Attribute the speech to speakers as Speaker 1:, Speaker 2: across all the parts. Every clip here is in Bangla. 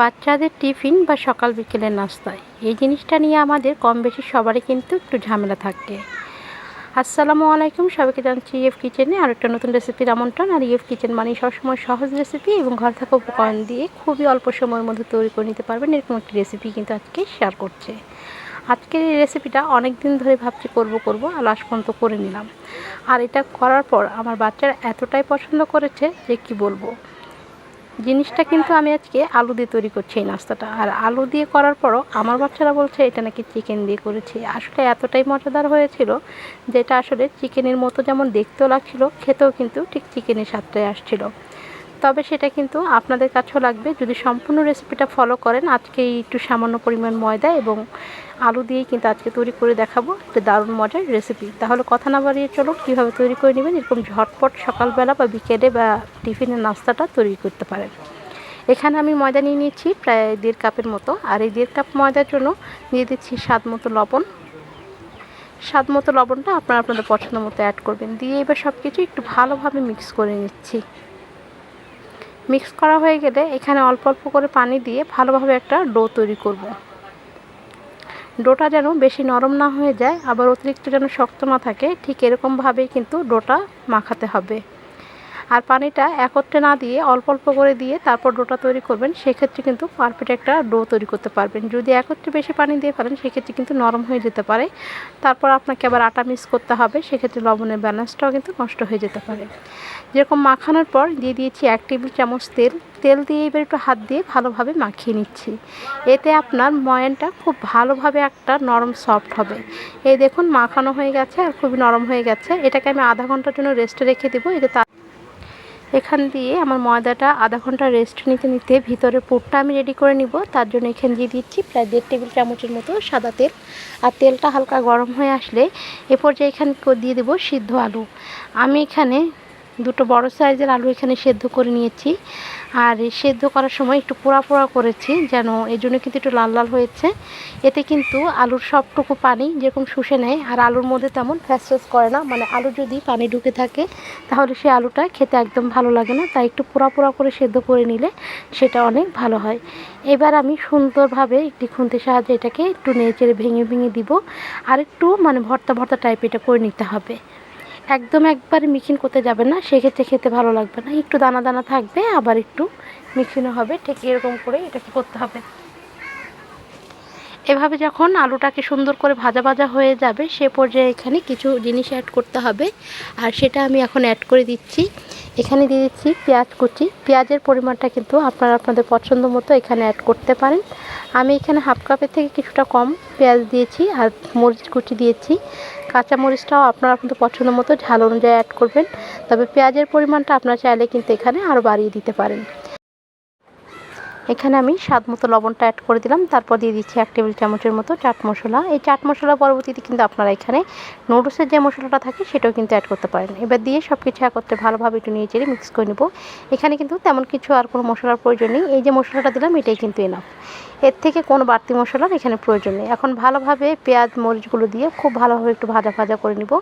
Speaker 1: বাচ্চাদের টিফিন বা সকাল বিকেলের নাস্তায়। এই জিনিসটা নিয়ে আমাদের কম বেশি সবারই কিন্তু একটু ঝামেলা থাকে। আসসালামু আলাইকুম, সবাইকে জানছি ইএফ কিচেনে আর একটা নতুন রেসিপির আমন্ত্রণ। আর ইএফ কিচেন মানে সবসময় সহজ রেসিপি এবং ঘর থাকা উপকরণ দিয়ে খুবই অল্প সময়ের মধ্যে তৈরি করে নিতে পারবেন এরকম একটি রেসিপি কিন্তু আজকে শেয়ার করছে। আজকের এই রেসিপিটা অনেক দিন ধরে ভাবছি করব করব, আর লাস্ট পর্যন্ত করে নিলাম। আর এটা করার পর আমার বাচ্চারা এতটাই পছন্দ করেছে যে কি বলব? জিনিসটা কিন্তু আমি আজকে আলু দিয়ে তৈরি করছি এই নাস্তাটা। আর আলু দিয়ে করার পরও আমার বাচ্চারা বলছে, এটা নাকি চিকেন দিয়ে করেছি। আসলে এতটাই মজাদার হয়েছিল যেটা আসলে চিকেনের মতো যেমন দেখতেও লাগছিল, খেতেও কিন্তু ঠিক চিকেনের স্বাদটাই আসছিল। তবে সেটা কিন্তু আপনাদের কাছেও লাগবে। যদি সম্পূর্ণ রেসিপিটা ফলো করেন, আজকে একটু সামান্য পরিমাণ ময়দা এবং আলু দিয়েই কিন্তু আজকে তৈরি করে দেখাবো। একটা দারুণ মজার রেসিপি তাহলে কথা না বাড়িয়ে চলো, কীভাবে তৈরি করে নেবেন? এরকম ঝটপট সকালবেলা বা বিকেলে বা টিফিনের নাস্তাটা তৈরি করতে পারেন। এখানে আমি ময়দা নিয়ে নিয়েছি প্রায় দেড় কাপের মতো। আর এই দেড় কাপ ময়দার জন্য দিয়ে দিচ্ছি স্বাদ মতো লবণ। স্বাদ মতো লবণটা আপনারা আপনাদের পছন্দ মতো অ্যাড করবেন। দিয়ে এবার সব কিছু একটু ভালোভাবে মিক্স করে নিচ্ছি। মিক্স করা হয়ে গেলে এখানে অল্প অল্প করে পানি দিয়ে ভালোভাবে একটা ডো তৈরি করব। ডোটা যেন বেশি নরম না হয়ে যায়, আবার অতিরিক্ত যেন শক্ত না থাকে, ঠিক এরকমভাবেই কিন্তু ডোটা মাখাতে হবে। আর পানিটা একত্রে না দিয়ে অল্প অল্প করে দিয়ে তারপর ডোটা তৈরি করবেন, সেক্ষেত্রে কিন্তু পারফেক্ট একটা ডো তৈরি করতে পারবেন। যদি একত্রে বেশি পানি দিয়ে ফেলেন, সেক্ষেত্রে কিন্তু নরম হয়ে যেতে পারে। তারপর আপনাকে আবার আটা মিক্স করতে হবে, সেক্ষেত্রে লবণের ব্যালেন্সটাও কিন্তু নষ্ট হয়ে যেতে পারে। যেরকম মাখানোর পর দিয়ে দিয়েছি এক টেবিল চামচ তেল। তেল দিয়ে এবার একটু হাত দিয়ে ভালোভাবে মাখিয়ে নিচ্ছি। এতে আপনার ময়ানটা খুব ভালোভাবে একটা নরম সফট হবে। এই দেখুন, মাখানো হয়ে গেছে আর খুবই নরম হয়ে গেছে। এটাকে আমি আধা ঘণ্টার জন্য রেস্টে রেখে দেবো। এতে এখান দিয়ে আমার ময়দাটা আধা ঘণ্টা রেস্ট নিতে নিতে ভিতরে পুরটা আমি রেডি করে নিব। তার জন্য এখানে দিয়ে দিচ্ছি প্রায় দেড় টেবিল চামচের মতো সাদা তেল। আর তেলটা হালকা গরম হয়ে আসলে এ পর্যায়ে এখানে দিয়ে দেবো সিদ্ধ আলু। আমি এখানে দুটো বড় সাইজের আলু এখানে সেদ্ধ করে নিয়েছি। আর সেদ্ধ করার সময় একটু পোড়া পোড়া করেছি, যেন এই জন্য কিন্তু একটু লাল লাল হয়েছে। এতে কিন্তু আলুর সবটুকু পানি যেরকম শুষে নেয়, আর আলুর মধ্যে তেমন ফ্যাস ফ্যাস করে না। মানে আলু যদি পানি ঢুকে থাকে, তাহলে সেই আলুটা খেতে একদম ভালো লাগে না। তাই একটু পোড়া পোড়া করে সেদ্ধ করে নিলে সেটা অনেক ভালো হয়। এবার আমি সুন্দরভাবে একটি খুন্তির সাহায্যে এটাকে একটু নেড়ে ভেঙে ভেঙে দিব। আর একটু মানে ভর্তা ভর্তা টাইপ এটা করে নিতে হবে। একদম একবার মিখিন করতে যাবে না, সেক্ষেত্রে খেতে ভালো লাগবে না। একটু দানা দানা থাকবে, আবার একটু মিখিনও হবে, ঠিক এরকম করে এটাকে করতে হবে। এভাবে যখন আলুটাকে সুন্দর করে ভাজা ভাজা হয়ে যাবে, সে পর্যায়ে এখানে কিছু জিনিস অ্যাড করতে হবে। আর সেটা আমি এখন অ্যাড করে দিচ্ছি। এখানে দিয়ে দিচ্ছি পেঁয়াজ কুচি। পেঁয়াজের পরিমাণটা কিন্তু আপনারা আপনাদের পছন্দ মতো এখানে অ্যাড করতে পারেন। আমি এখানে হাফ কাপের থেকে কিছুটা কম পেঁয়াজ দিয়েছি আর মরিচ কুচি দিয়েছি। কাঁচা মরিচটাও আপনারা আপনাদের পছন্দ মতো ঝাল অনুযায়ী অ্যাড করবেন। তবে পেঁয়াজের পরিমাণটা আপনারা চাইলে কিন্তু এখানে আরও বাড়িয়ে দিতে পারেন। এখানে আমি স্বাদ মতো লবণটা অ্যাড করে দিলাম। তারপর দিয়ে দিচ্ছি এক টেবিল চামচের মতো চাট মশলা। এই চাট মশলা পরবর্তীতে কিন্তু আপনারা এখানে নুডলসের যে মশলাটা থাকে, সেটাও কিন্তু অ্যাড করতে পারেন। এবার দিয়ে সব কিছু একত্রে ভালোভাবে একটু নিয়ে চেড়ে মিক্স করে নেব। এখানে কিন্তু তেমন কিছু আর কোনো মশলার প্রয়োজন নেই। এই যে মশলাটা দিলাম, এটাই কিন্তু এনাফ এর থেকে কোনো বাড়তি মশলার এখানে প্রয়োজন নেই। এখন ভালোভাবে পেঁয়াজ, মরিচগুলো দিয়ে খুব ভালোভাবে একটু ভাজা ভাজা করে নিব।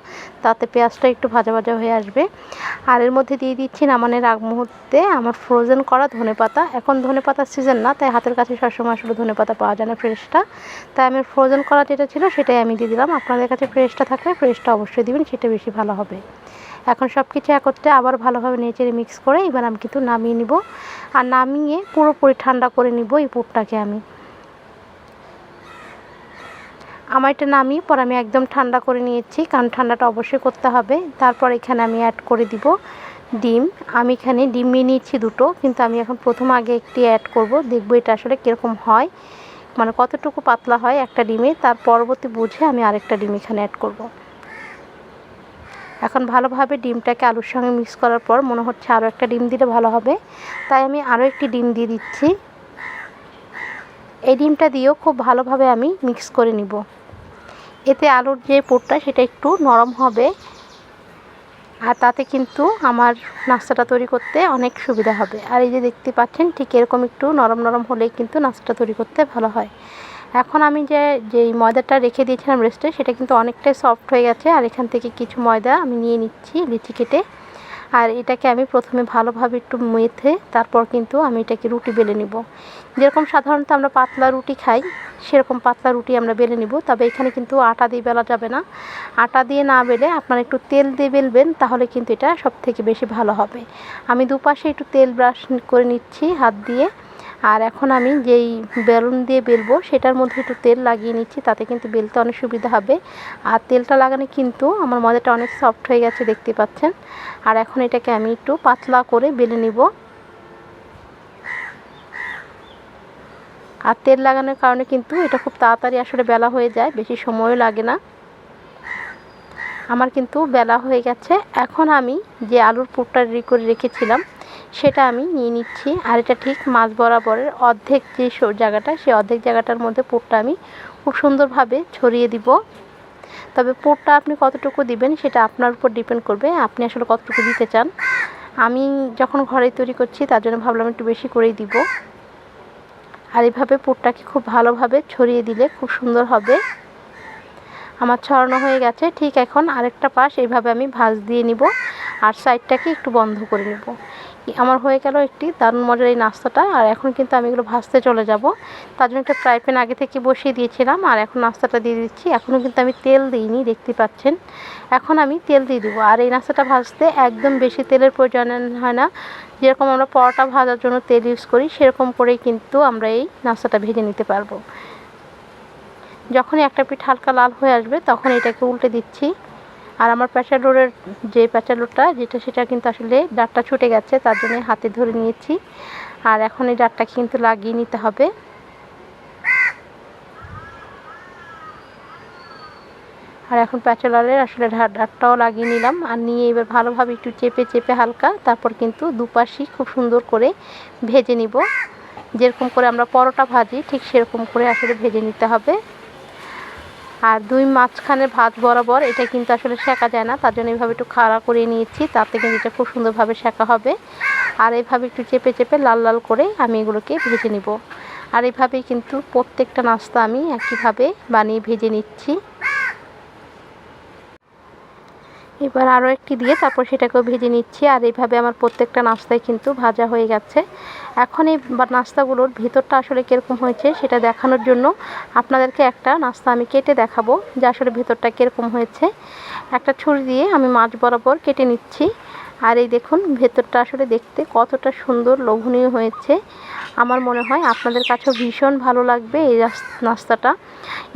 Speaker 1: তাতে পেঁয়াজটা একটু ভাজা ভাজা হয়ে আসবে। আর এর মধ্যে দিয়ে দিচ্ছি নামানের আগ মুহূর্তে আমার ফ্রোজেন করা ধনে পাতা এখন ধনে পাতার সিজন না, তাই হাতের কাছে সবসময় আসলে ধনে পাতা পাওয়া যায় না ফ্রেশটা তাই আমি ফ্রোজেন করা যেটা ছিল সেটাই আমি দিয়ে দিলাম। আপনাদের কাছে ফ্রেশটা থাকলে ফ্রেশটা অবশ্যই দিবেন, সেটা বেশি ভালো হবে। এখন সব কিছু একত্রে আবার ভালোভাবে নেচেড়ে মিক্স করে এবার আমি কিন্তু নামিয়ে নিব। আর নামিয়ে পুরোপুরি ঠান্ডা করে নিব এই পুরটাকে আমি। আমার এটা নামিয়ে পর আমি একদম ঠান্ডা করে নিয়েছি, কারণ ঠান্ডাটা অবশ্যই করতে হবে। তারপর এখানে আমি অ্যাড করে দিব। ডিম। আমি এখানে ডিম নিয়ে নিয়েছি দুটো, কিন্তু আমি এখন প্রথম আগে একটি অ্যাড করব, দেখব এটা আসলে কীরকম হয় মানে কতটুকু পাতলা হয় একটা ডিমে, তার পরবর্তী বুঝে আমি আরেকটা ডিম এখানে অ্যাড করব। এখন ভালোভাবে ডিমটাকে আলুর সঙ্গে মিক্স করার পর মনে হচ্ছে আরও একটা ডিম দিলে ভালো হবে, তাই আমি আরও একটি ডিম দিয়ে দিচ্ছি। এই ডিমটা দিয়েও খুব ভালোভাবে আমি মিক্স করে নিব। এতে আলুর যে পুরটা সেটা একটু নরম হবে আর তাতে কিন্তু আমার নাস্তাটা তৈরি করতে অনেক সুবিধা হবে। আর এই যে দেখতে পাচ্ছেন, ঠিক এরকম একটু নরম নরম হলেই কিন্তু নাস্তাটা তৈরি করতে ভালো হয়। এখন আমি যে, যেই ময়দাটা রেখে দিয়েছিলাম রেস্টে সেটা কিন্তু অনেকটাই সফট হয়ে গেছে। আর এখান থেকে কিছু ময়দা আমি নিয়ে নিচ্ছি লিচি কেটে। আর এটাকে আমি প্রথমে ভালোভাবে একটু মেথে তারপর কিন্তু আমি এটাকে রুটি বেলে নিব। যেরকম সাধারণত আমরা পাতলা রুটি খাই, সেরকম পাতলা রুটি আমরা বেলে নিব। তবে এখানে কিন্তু আটা দিয়ে বেলা যাবে না। আটা দিয়ে না বেলে আপনারা একটু তেল দিয়ে বেলবেন, তাহলে কিন্তু এটা সব থেকে বেশি ভালো হবে। আমি দুপাশে একটু তেল ব্রাশ করে নিচ্ছি, হাত দিয়ে। আর এখন আমি যেই বেলুন দিয়ে বেলবো, সেটার মধ্যে একটু তেল লাগিয়ে নিচ্ছি, তাতে কিন্তু বেলতে অনেক সুবিধা হবে। আর তেলটা লাগানো কিন্তু আমার মজাটা অনেক সফট হয়ে গেছে, দেখতে পাচ্ছেন। আর এখন এটাকে আমি একটু পাতলা করে বেলে নিব। আর তেল লাগানোর কারণে কিন্তু এটা খুব তাড়াতাড়ি আসলে বেলা হয়ে যায়, বেশি সময়ও লাগে না। আমার কিন্তু বেলা হয়ে গেছে। এখন আমি যে আলুর পুরটা রেডি করে রেখেছিলাম সেটা আমি নিয়ে নিচ্ছি। আর এটা ঠিক মাছ বরাবরের অর্ধেক যে জায়গাটা, সেই অর্ধেক জায়গাটার মধ্যে পুরটা আমি খুব সুন্দরভাবে ছড়িয়ে দিব। তবে পুরটা আপনি কতটুকু দিবেন সেটা আপনার উপর ডিপেন্ড করবে, আপনি আসলে কতটুকু দিতে চান। আমি যখন ঘরে তৈরি করছি, তার জন্য ভাবলাম একটু বেশি করেই দিব। আর এইভাবে পুরটাকে খুব ভালোভাবে ছড়িয়ে দিলে খুব সুন্দর হবে। আমার ছড়ানো হয়ে গেছে, ঠিক এখন আরেকটা পাশ এইভাবে আমি ভাঁজ দিয়ে নিব। আর সাইডটাকে একটু বন্ধ করে নেব। আমার হয়ে গেল একটি দারুণ মজার এই নাস্তাটা। আর এখন কিন্তু আমি এগুলো ভাজতে চলে যাব। তার জন্য একটা ফ্রাই প্যান আগে থেকে বসিয়ে দিয়েছিলাম, আর এখন নাস্তাটা দিয়ে দিচ্ছি। এখনও কিন্তু আমি তেল দিইনি, দেখতে পাচ্ছেন। এখন আমি তেল দিয়ে দেবো। আর এই নাস্তাটা ভাজতে একদম বেশি তেলের প্রয়োজন হয় না। যেরকম আমরা পরোটা ভাজার জন্য তেল ইউজ করি, সেরকম করেই কিন্তু আমরা এই নাস্তাটা ভেজে নিতে পারব। যখনই একটা পিঠ হালকা লাল হয়ে আসবে, তখন এটাকে উল্টে দিচ্ছি। আর আমার প্যাচালোরের যে প্যাচালোরটা যেটা সেটা কিন্তু আসলে ডাটটা ছুটে গেছে, তার জন্য হাতে ধরে নিয়েছি। আর এখন এই ডাটটা কিন্তু লাগিয়ে নিতে হবে। আর এখন প্যাচেলারের আসলে ডাটটাও লাগিয়ে নিলাম। আর নিয়ে এবার ভালোভাবে একটু চেপে চেপে হালকা, তারপর কিন্তু দুপাশই খুব সুন্দর করে ভেজে নিব। যেরকম করে আমরা পরোটা ভাজি, ঠিক সেরকম করে আসলে ভেজে নিতে হবে। আর দুই মাঝখানে ভাত বরাবর, এটা কিন্তু আসলে শেখা যায় না। তার জন্য এইভাবে একটু খাড়া করে নিয়েছি, তাতে কিন্তু এটা খুব সুন্দরভাবে শেখা হবে। আর এইভাবে একটু চেপে চেপে লাল লাল করে আমি এগুলোকে ভেজে নিব। আর এইভাবেই কিন্তু প্রত্যেকটা নাস্তা আমি একইভাবে বানিয়ে ভেজে নিচ্ছি। এবার আরও একটি দিয়ে তারপর সেটাকেও ভেজে নিচ্ছি। আর এইভাবে আমার প্রত্যেকটা নাস্তায় কিন্তু ভাজা হয়ে গেছে। এখন এই নাস্তাগুলোর ভিতরটা আসলে কীরকম হয়েছে সেটা দেখানোর জন্য আপনাদেরকে একটা নাস্তা আমি কেটে দেখাবো যে আসলে ভেতরটা কীরকম হয়েছে। একটা ছুরি দিয়ে আমি মাছ বরাবর কেটে নিচ্ছি। আর এই দেখুন, ভেতরটা আসলে দেখতে কতটা সুন্দর, লোভনীয় হয়েছে। আমার মনে হয় আপনাদের কাছেও ভীষণ ভালো লাগবে এই নাস্তাটা।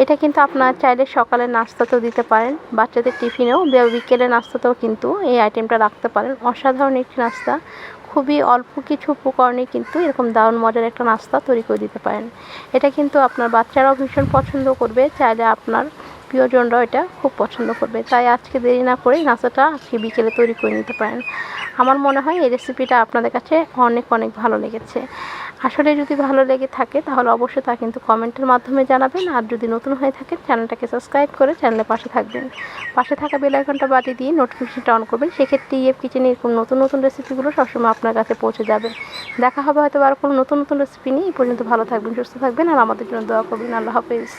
Speaker 1: এটা কিন্তু আপনারা চাইলে সকালে নাস্তাতেও দিতে পারেন, বাচ্চাদের টিফিনেও বিকেলে নাস্তাতেও কিন্তু এই আইটেমটা রাখতে পারেন। অসাধারণ একটি নাস্তা, খুবই অল্প কিছু উপকরণে কিন্তু এরকম দারুণ মজার একটা নাস্তা তৈরি করে দিতে পারেন। এটা কিন্তু আপনার বাচ্চারাও ভীষণ পছন্দ করবে, চাইলে আপনার প্রিয়জনরাও এটা খুব পছন্দ করবে। তাই আজকে দেরি না করে নাস্তাটা আজকে বিকেলে তৈরি করে নিতে পারেন। আমার মনে হয় এই রেসিপিটা আপনাদের কাছে অনেক অনেক ভালো লেগেছে। আসলে যদি ভালো লেগে থাকে তাহলে অবশ্যই তা কিন্তু কমেন্টের মাধ্যমে জানাবেন। আর যদি নতুন হয়ে থাকে চ্যানেলটাকে সাবস্ক্রাইব করে চ্যানেলের পাশে থাকবেন। পাশে থাকা বেল আইকনটা বাজিয়ে দিয়ে নোটিফিকেশনটা অন করবেন। সেক্ষেত্রে ইএফ কিচেনে এরকম নতুন নতুন রেসিপিগুলো সবসময় আপনার কাছে পৌঁছে যাবে। দেখা হবে হয়তো আর কোনো নতুন নতুন রেসিপি নিয়ে। এই পর্যন্ত ভালো থাকবেন, সুস্থ থাকবেন। আর আমাদের জন্য দোয়া করবেন। আল্লাহ হাফিজ।